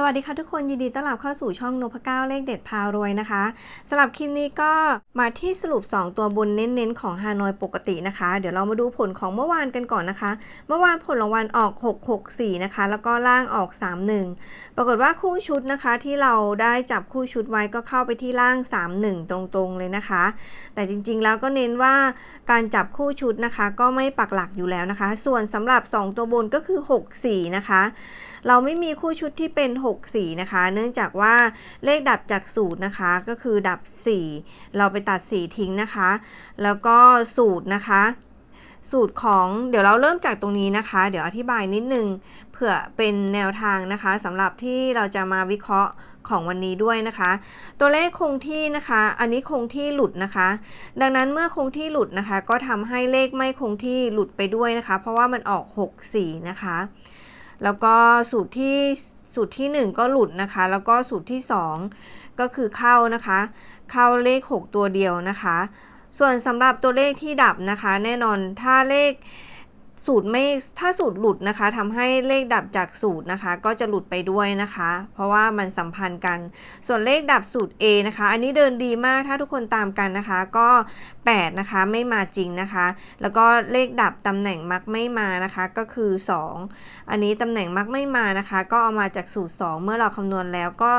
สวัสดีค่ะทุกคนยินดีต้อนรับเข้าสู่ช่องนพเก้าเลขเด็ดพารวยนะคะสำหรับคลิปนี้ก็มาที่สรุป 2 ตัวบนเน้นๆของฮานอยปกตินะคะ เดี๋ยวเรามาดูผลของเมื่อวานกันก่อนนะคะ เมื่อวานผลรางวัลออก 664 นะคะ แล้วก็ล่างออก 31 ปรากฏว่าคู่ชุดนะคะที่เราได้จับคู่ชุดไว้ก็เข้าไปที่ล่าง 31 ตรงๆเลยนะคะ แต่จริงๆแล้วก็เน้นว่าการจับคู่ชุดนะคะ ก็ไม่ปักหลักอยู่แล้วนะคะ ส่วนสำหรับ 2 ตัวบนก็คือ 64 นะคะเราไม่มีคู่ชุดที่เป็น6 4นะคะ เนื่องจากว่าเลขดับจากสูตรนะคะก็คือดับ 4 เราไปตัด 4 ทิ้งนะคะ แล้วก็สูตรนะคะ สูตรของเดี๋ยวเราเริ่มจากตรงนี้นะคะ เดี๋ยวอธิบายนิดนึงเผื่อเป็นแนวทางนะคะสำหรับที่เราจะมาวิเคราะห์ของวันนี้ด้วยนะคะ ตัวเลขคงที่นะคะ อันนี้คงที่หลุดนะคะ ดังนั้นเมื่อคงที่หลุดนะคะ ก็ทำให้เลขไม่คงที่หลุดไปด้วยนะคะ เพราะว่ามันออก 6 4 นะคะ แล้วก็สูตรที่สูตรที่ 1 ก็หลุดนะคะ แล้วก็สูตรที่ 2 ก็คือเข้านะคะ เข้าเลข 6 ตัวเดียวนะคะ ส่วนสำหรับตัวเลขที่ดับนะคะ แน่นอนถ้าเลข สูตรไม่ถ้าสูตรหลุดนะคะทำให้เลขดับจากสูตรนะคะ ก็จะหลุดไปด้วยนะคะ เพราะว่ามันสัมพันธ์กัน ส่วนเลขดับสูตร A นะคะ อันนี้เดินดีมากถ้าทุกคนตามกันนะคะ ก็ 8 นะคะไม่มาจริงนะคะ แล้วก็เลขดับตำแหน่งมักไม่มานะคะ ก็คือ 2 อันนี้ตำแหน่งมักไม่มานะคะ ก็เอามาจากสูตร 2 เมื่อเราคำนวณแล้วก็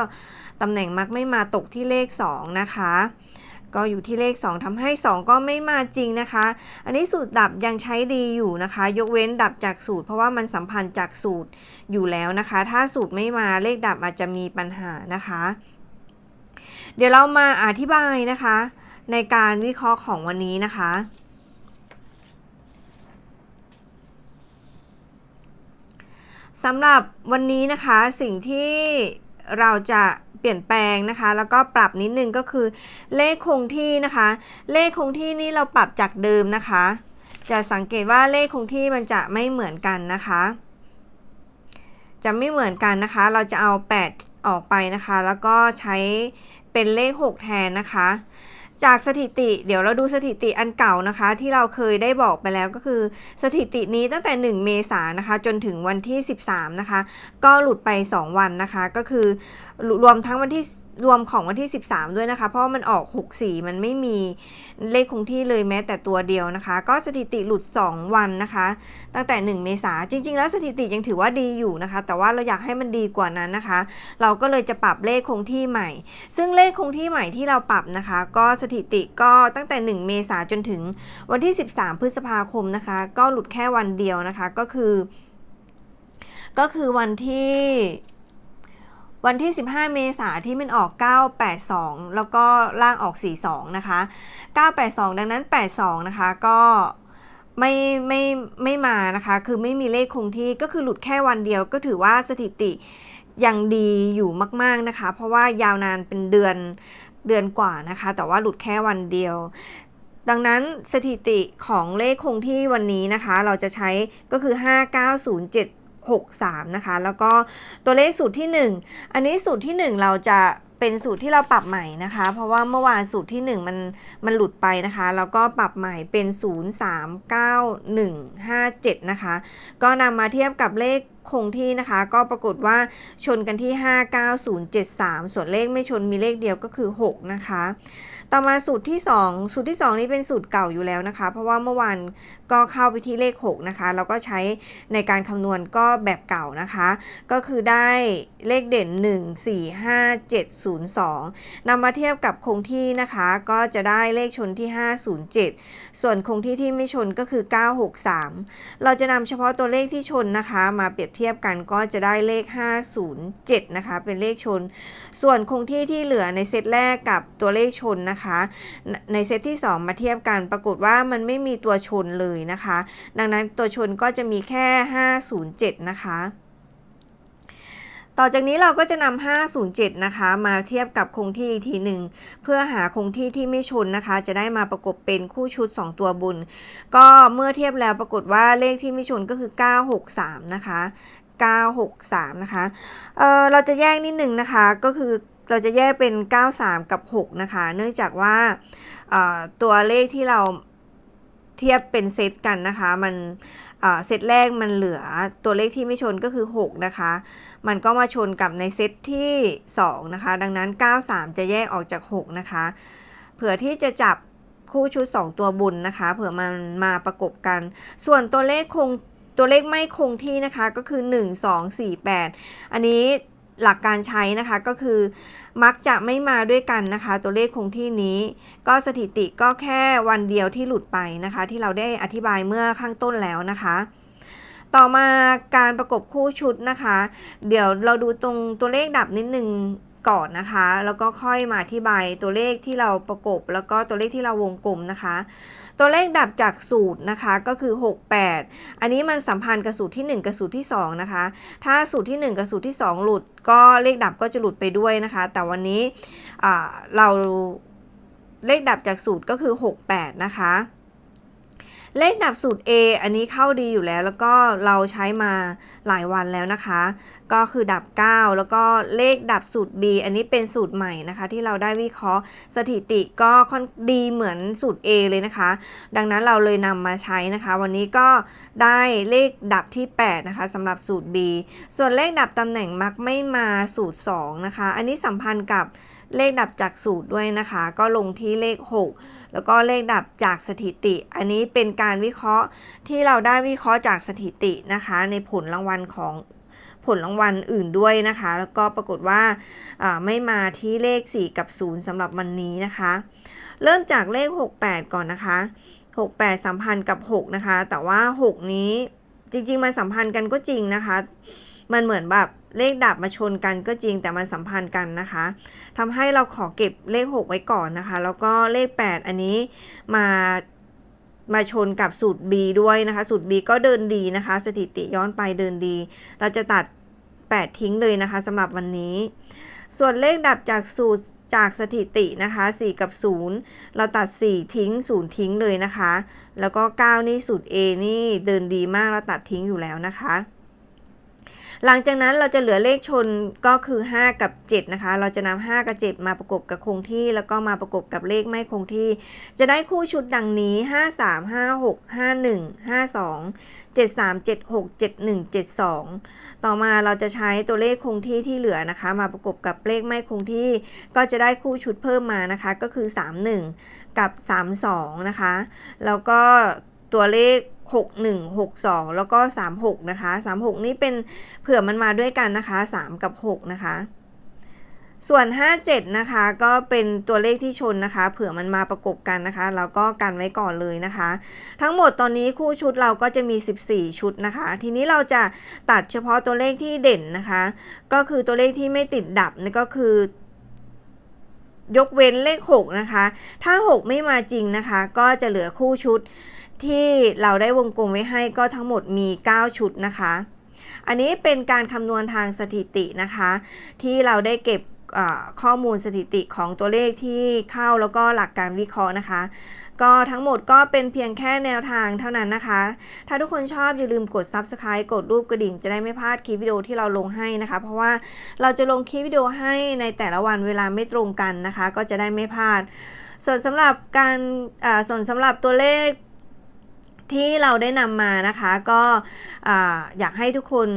ตำแหน่งมักไม่มาตกที่เลข 2 นะคะ ก็อยู่ที่เลข 2ทำให้ 2 ก็ไม่มาจริงนะคะ อันนี้สูตรดับยังใช้ดีอยู่นะคะ ยกเว้นดับจากสูตร เพราะว่ามันสัมพันธ์จากสูตรอยู่แล้วนะคะ ถ้าสูตรไม่มาเลขดับอาจจะมีปัญหานะคะ เดี๋ยวเรามาอธิบายนะคะ ในการวิเคราะห์ของวันนี้นะคะสำหรับวันนี้นะคะสิ่งที่เราจะ เปลี่ยนแปลงนะคะ แล้วก็ปรับนิดนึงก็คือ เลขคงที่นะคะ เลขคงที่นี่เราปรับจากเดิมนะคะ จะสังเกตว่าเลขคงที่มันจะไม่เหมือนกันนะคะ จะไม่เหมือนกันนะคะ เราจะเอา 8 ออกไปนะคะ แล้วก็ใช้เป็นเลข 6 แทนนะคะ จากสถิติเดี๋ยวเราดูสถิติอันเก่านะคะ ที่เราเคยได้บอกไปแล้วก็คือ สถิตินี้ตั้งแต่ 1 เมษายนนะคะ จนถึงวันที่ 13 นะคะ ก็หลุดไป 2 วันนะคะ ก็คือรวมทั้งวันที่รวมของวันที่ 13 ด้วยนะคะ เพราะมันออก 64 มันไม่มีเลขคงที่เลยแม้แต่ตัวเดียวนะคะ ก็สถิติหลุด 2 วันนะคะ ตั้งแต่ 1 เมษาจริง ๆ แล้วสถิติยังถือว่าดีอยู่นะคะ แต่ว่าเราอยากให้มันดีกว่านั้นนะคะ เราก็เลยจะปรับเลขคงที่ใหม่ ซึ่งเลขคงที่ใหม่ที่เราปรับนะคะ ก็สถิติก็ตั้งแต่ 1 เมษาจนถึงวันที่ 13 พฤษภาคมนะคะ ก็หลุดแค่วันเดียวนะคะก็คือ ก็คือวันที่ วันที่ 15 เมษาที่มันออก 982 แล้วก็ล่างออก 42 นะคะ 982 ดังนั้น 82 นะคะ ก็ไม่ไม่ไม่มานะคะ คือไม่มีเลขคงที่ก็คือหลุดแค่วันเดียวก็ถือว่าสถิติยังดีอยู่มาก ๆนะคะ เพราะว่ายาวนานเป็นเดือนเดือนกว่านะคะ แต่ว่าหลุดแค่วันเดียว ดังนั้นสถิติของเลขคงที่วันนี้นะคะ เราจะใช้ก็คือ 5907 63 นะคะ แล้วก็ตัวเลขสูตรที่ 1 อันนี้สูตรที่ 1 เราจะเป็นสูตรที่เราปรับใหม่นะคะ เพราะว่าเมื่อวานสูตรที่ 1 มันมันหลุดไปนะคะ แล้วก็ปรับใหม่เป็น 039157 นะคะ ก็นำมาเทียบกับเลข คงที่นะคะ ก็ปรากฏว่าชนกันที่ 59073 ส่วนเลขไม่ชนมีเลขเดียวก็คือ 6 นะคะ ต่อมาสูตรที่ 2 สูตรที่ 2 นี้เป็นสูตรเก่าอยู่แล้วนะคะ เพราะว่าเมื่อวานก็เข้าไปที่เลข 6 นะคะ แล้วก็ใช้ในการคำนวณก็แบบเก่านะคะ ก็คือได้เลขเด่น 1 4 5 7 0 2นำมาเทียบกับคงที่นะคะ ก็จะได้เลขชนที่ 507 ส่วนคงที่ที่ไม่ชนก็คือ 963 เราจะนำเฉพาะตัวเลขที่ชนนะคะ มาเปรียบเทียบทียบกันก็จะได้เลข 507 นะคะ เป็นเลขชน ส่วนคงที่ที่เหลือในเซตแรกกับตัวเลขชนนะคะคะ ในเซตที่ 2 มาเทียบกัน ปรากฏว่ามันไม่มีตัวชนเลยนะคะ ดังนั้นตัวชนก็จะมีแค่ 507 นะคะ ต่อจากนี้เราก็จะนำ507 นะคะ มาเทียบกับคงที่อีกทีหนึ่งเพื่อหาคงที่ที่ไม่ชนนะคะ จะได้มาประกบเป็นคู่ชุด 2 ตัวบุญก็เมื่อเทียบแล้วปรากฏว่าเลขที่ไม่ชนก็คือ 963 นะคะ 963 นะคะเเราจะแยกนิดหนึ่งนะคะก็คือเราจะแยกเป็น 93 กับ 6 นะคะ เนื่องจากว่าตัวเลขที่เราเทียบเป็นเซตกันนะคะ มัน เซตแรกมันเหลือตัวเลขที่ไม่ชนก็คือ 6 นะคะ มันก็มาชนกับในเซตที่ 2 นะคะ ดังนั้น 93 จะแยกออกจาก 6 นะคะ เผื่อที่จะจับคู่ชุด 2 ตัวบุญนะคะ เผื่อมันมาประกบกัน ส่วนตัวเลขคงตัวเลขไม่คงที่นะคะก็คือ 1 2 4 8 อันนี้ หลักการใช้นะคะก็คือมักจะไม่มาด้วยกันนะคะ ตัวเลขคงที่นี้ ก็สถิติก็แค่วันเดียวที่หลุดไปนะคะ ที่เราได้อธิบายเมื่อข้างต้นแล้วนะคะ ต่อมาการประกบคู่ชุดนะคะ เดี๋ยวเราดูตรงตัวเลขดับนิดนึง ก่อนนะคะ แล้วก็ค่อยมาอธิบายตัวเลขที่เราประกบ แล้วก็ตัวเลขที่เราวงกลมนะคะ ตัวเลขดับจากสูตรนะคะก็คือ 68 อันนี้มันสัมพันธ์กับสูตรที่ 1 กับสูตรที่ 2 นะคะ ถ้าสูตรที่ 1 กับสูตรที่ 2 หลุด ก็เลขดับก็จะหลุดไปด้วยนะคะ แต่วันนี้เราเลขดับจากสูตรก็คือ 68 นะคะ เลขดับสูตร A อันนี้เข้าดีอยู่แล้ว แล้วก็เราใช้มาหลายวันแล้วนะคะ ก็คือดับ 9 แล้วก็เลขดับสูตร B อันนี้เป็นสูตรใหม่นะคะ ที่เราได้วิเคราะห์สถิติก็ค่อนดีเหมือนสูตร A เลยนะคะ ดังนั้นเราเลยนำมาใช้นะคะ วันนี้ก็ได้เลขดับที่ 8 นะคะสำหรับสูตร B ส่วนเลขดับตำแหน่งมักไม่มาสูตร 2 นะคะ อันนี้สัมพันธ์กับ เลขดับจากสูตรด้วยนะคะ ก็ลงที่เลข 6 แล้วก็เลขดับจากสถิติ อันนี้เป็นการวิเคราะห์ที่เราได้วิเคราะห์จากสถิตินะคะ ในผลรางวัลของผลรางวัลอื่นด้วยนะคะ แล้วก็ปรากฏว่าไม่มาที่เลข 4 กับ 0สำหรับวันนี้นะคะ เริ่มจากเลข 68 ก่อนนะคะ 68 สัมพันธ์กับ 6 นะคะ แต่ว่า 6 นี้จริงๆมันสัมพันธ์กันก็จริงนะคะ มันเหมือนแบบเลขดับมาชนกันก็จริงแต่มันสัมพันธ์กันนะคะทำให้เราขอเก็บเลข 6 ไว้ก่อนนะคะ แล้วก็เลข 8 อันนี้มามาชนกับสูตร B ด้วยนะคะ สูตร B ก็เดินดีนะคะ สถิติย้อนไปเดินดี เราจะตัด 8 ทิ้งเลยนะคะสำหรับวันนี้ ส่วนเลขดับจากสูตรจากสถิตินะคะ 4 กับ 0 เราตัด 4 ทิ้ง 0 ทิ้งเลยนะคะ แล้วก็ 9 นี่สูตร A นี่เดินดีมากเราตัดทิ้งอยู่แล้วนะคะ หลังจากนั้นเราจะเหลือเลขชนก็คือ 5 กับ 7 นะคะ เราจะนำ5กับ 7 มาประกบกับคงที่ แล้วก็มาประกบกับเลขไม่คงที่ จะได้คู่ชุดดังนี้ 5 3 5 6 5 1 5 2 7 3 7 6 7 1 7 2 ต่อมาเราจะใช้ตัวเลขคงที่ที่เหลือนะคะ มาประกบกับเลขไม่คงที่ ก็จะได้คู่ชุดเพิ่มมานะคะก็คือ 3 1 กับ 3 2 นะคะ แล้วก็ตัวเลข 6162 แล้วก็ 36 นะคะ 36 นี่เป็นเผื่อมันมาด้วยกันนะคะ 3 กับ 6 นะคะ ส่วน 57 นะคะก็เป็นตัวเลขที่ชนนะคะ เผื่อมันมาประกบกันนะคะเราก็กันไว้ก่อนเลยนะคะ ทั้งหมดตอนนี้คู่ชุดเราก็จะมี 14 ชุดนะคะ ทีนี้เราจะตัดเฉพาะตัวเลขที่เด่นนะคะ ก็คือตัวเลขที่ไม่ติดดับนี่ก็คือยกเว้นเลข 6 นะคะ ถ้า 6 ไม่มาจริงนะคะ ก็จะเหลือคู่ชุด ที่เราได้วงกลมไว้ให้ก็ทั้งหมดมี 9 ชุดนะคะ อันนี้เป็นการคำนวณทางสถิตินะคะ ที่เราได้เก็บข้อมูลสถิติของตัวเลขที่เข้าแล้วก็หลักการวิเคราะห์นะคะ ก็ทั้งหมดก็เป็นเพียงแค่แนวทางเท่านั้นนะคะ ถ้าทุกคนชอบอย่าลืมกด subscribe กดรูปกระดิ่งจะได้ไม่พลาดคลิปวิดีโอที่เราลงให้นะคะ เพราะว่าเราจะลงคลิปวิดีโอให้ในแต่ละวันเวลาไม่ตรงกันนะคะ ก็จะได้ไม่พลาด ส่วนสำหรับการส่วนสำหรับตัวเลข ที่เราได้นำมานะคะก็อยากให้ทุกคน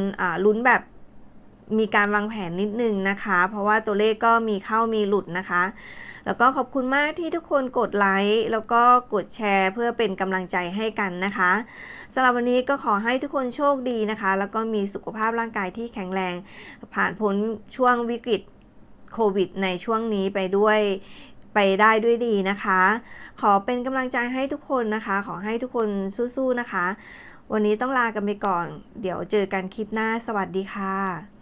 ลุ้นแบบมีการวางแผนนิดนึงนะคะ เพราะว่าตัวเลขก็มีเข้ามีหลุดนะคะ แล้วก็ขอบคุณมากที่ทุกคนกดไลค์แล้วก็กดแชร์เพื่อเป็นกำลังใจให้กันนะคะสำหรับวันนี้ก็ขอให้ทุกคนโชคดีนะคะ แล้วก็มีสุขภาพร่างกายที่แข็งแรง ผ่านพ้นช่วงวิกฤตโควิดในช่วงนี้ไปด้วย ไปได้ด้วยดีนะคะ ขอเป็นกำลังใจให้ทุกคนนะคะ ขอให้ทุกคนสู้ๆนะคะ วันนี้ต้องลากันไปก่อน เดี๋ยวเจอกันคลิปหน้า สวัสดีค่ะ